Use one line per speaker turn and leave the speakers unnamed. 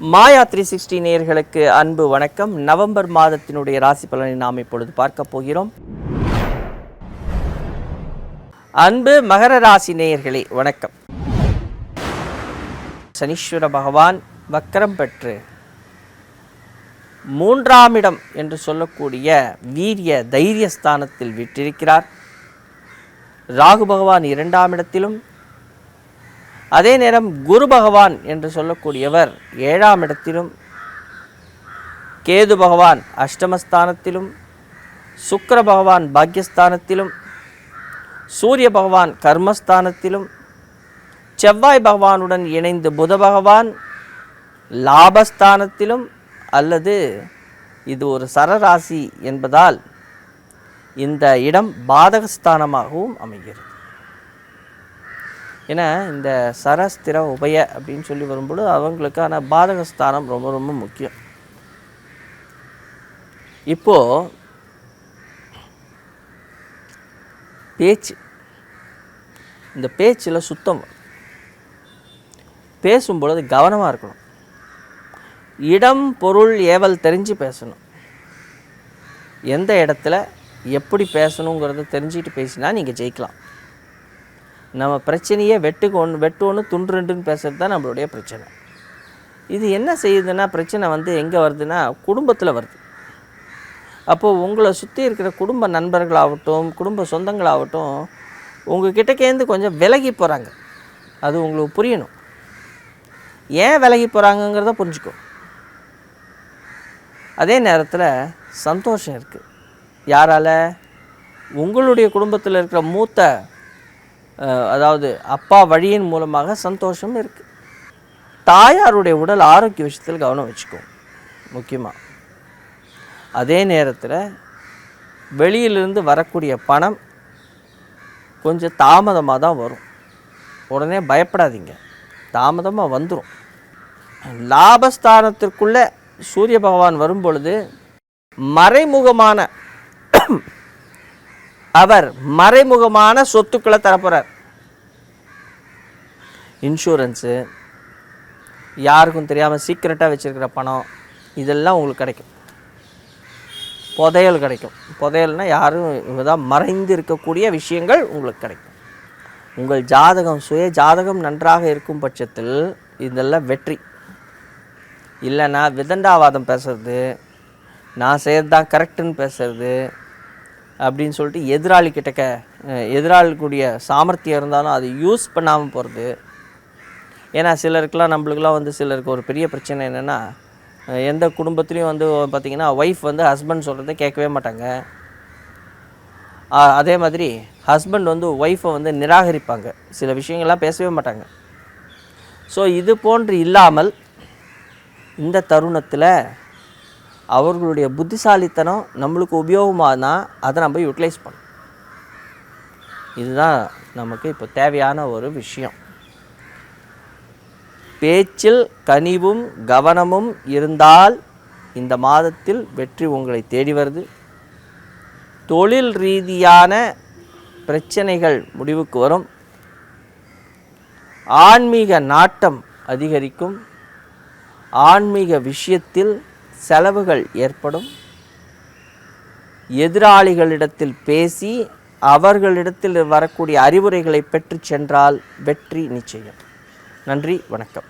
மாயா three sixty நேயர்களுக்கு அன்பு வணக்கம். நவம்பர் மாதத்தினுடைய ராசி பலனை நாம் இப்பொழுது பார்க்க போகிறோம். அன்பு மகர ராசி நேயர்களே வணக்கம். சனீஸ்வர பகவான் வக்கரம் பெற்று மூன்றாம் இடம் என்று சொல்லக்கூடிய வீரிய தைரியஸ்தானத்தில் விட்டிருக்கிறார். ராகு பகவான் இரண்டாம் இடத்திலும் அதே நேரம் குரு பகவான் என்று சொல்லக்கூடியவர் ஏழாம் இடத்திலும் கேது பகவான் அஷ்டமஸ்தானத்திலும் சுக்கர பகவான் பாக்யஸ்தானத்திலும் சூரிய பகவான் கர்மஸ்தானத்திலும் செவ்வாய் பகவானுடன் இணைந்து புத பகவான் லாபஸ்தானத்திலும் அல்லது இது ஒரு சரராசி என்பதால் இந்த இடம் பாதகஸ்தானமாகவும் அமைகிறது. ஏன்னா இந்த சரஸ்திர உபய அப்படின்னு சொல்லி வரும்பொழுது அவங்களுக்கான பாதகஸ்தானம் ரொம்ப ரொம்ப முக்கியம். இப்போ பேச்சு. இந்த பேச்சில் சுத்தம். பேசும்பொழுது கவனமாக இருக்கணும். இடம் பொருள் ஏவல் தெரிஞ்சு பேசணும். எந்த இடத்துல எப்படி பேசணுங்கிறத தெரிஞ்சுக்கிட்டு பேசினா நீங்கள் ஜெயிக்கலாம். நம்ம பிரச்சனையே வெட்டுக்கு ஒன்று வெட்டு ஒன்று துண்டு ரெண்டுன்னு பேசுகிறது தான் நம்மளுடைய பிரச்சனை. இது என்ன செய்யுதுன்னா பிரச்சனை வந்து எங்கே வருதுன்னா குடும்பத்தில் வருது. அப்போது உங்களை சுற்றி இருக்கிற குடும்ப நண்பர்களாகட்டும் குடும்ப சொந்தங்களாகட்டும் உங்கள் கிட்டக்கேருந்து கொஞ்சம் விலகி போகிறாங்க அது உங்களுக்கு புரியணும். ஏன் விலகி போகிறாங்கங்கிறத புரிஞ்சுக்கோ. அதே நேரத்தில் சந்தோஷம் இருக்குது யாரால்? உங்களுடைய குடும்பத்தில் இருக்கிற மூத்த அதாவது அப்பா வழியின் மூலமாக சந்தோஷம் இருக்குது தாயாருடைய உடல் ஆரோக்கிய விஷயத்தில் கவனம் வச்சுக்கோ முக்கியமாக அதே நேரத்தில் வெளியிலிருந்து வரக்கூடிய பணம் கொஞ்சம் தாமதமாக தான் வரும். உடனே பயப்படாதீங்க. தாமதமாக வந்துடும் லாபஸ்தானத்திற்குள்ளே சூரிய பகவான் வரும் பொழுது மறைமுகமான அவர் மறைமுகமான சொத்துக்களை தரப்போகிறார் இன்சூரன்ஸு யாருக்கும் தெரியாமல் சீக்கிரட்டாக வச்சுருக்கிற பணம் இதெல்லாம் உங்களுக்கு கிடைக்கும். புதையல் கிடைக்கும். புதையல்னால் யாரும் இதுதான் மறைந்து இருக்கக்கூடிய விஷயங்கள் உங்களுக்கு கிடைக்கும். உங்கள் ஜாதகம் சுய ஜாதகம் நன்றாக இருக்கும் பட்சத்தில் இதெல்லாம் வெற்றி. இல்லைன்னா விதண்டாவாதம் பேசுறது நான் செய்கிறது தான் கரெக்டுன்னு பேசுறது அப்படின்னு சொல்லிட்டு எதிராளி கிட்டக்க எதிராளிக்குடைய சாமர்த்தியம் இருந்தாலும் அதை யூஸ் பண்ணாமல் போகிறது ஏன்னா சிலருக்குலாம் நம்மளுக்குலாம் வந்து சிலருக்கு ஒரு பெரிய பிரச்சனை என்னென்னா எந்த குடும்பத்துலேயும் வந்து பார்த்திங்கன்னா ஒய்ஃப் வந்து ஹஸ்பண்ட் சொல்கிறத கேட்கவே மாட்டாங்க. அதே மாதிரி ஹஸ்பண்ட் வந்து ஒய்ஃபை வந்து நிராகரிப்பாங்க. சில விஷயங்கள்லாம் பேசவே மாட்டாங்க. ஸோ இது போன்று இல்லாமல் இந்த தருணத்தில் அவர்களுடைய புத்திசாலித்தனம் நம்மளுக்கு உபயோகமானா அதை நம்ம யூட்டிலைஸ் பண்ணணும். இதுதான் நமக்கு இப்போ தேவையான ஒரு விஷயம். பேச்சில் கனிவும் கவனமும் இருந்தால் இந்த மாதத்தில் வெற்றி உங்களை தேடி வருது. தொழில் ரீதியான பிரச்சனைகள் முடிவுக்கு வரும். ஆன்மீக நாட்டம் அதிகரிக்கும். ஆன்மீக விஷயத்தில் செலவுகள் ஏற்படும். எதிராளிகளிடத்தில் பேசி அவர்களிடத்தில் வரக்கூடிய அறிவுரைகளை பெற்று சென்றால் வெற்றி நிச்சயம். நன்றி வணக்கம்.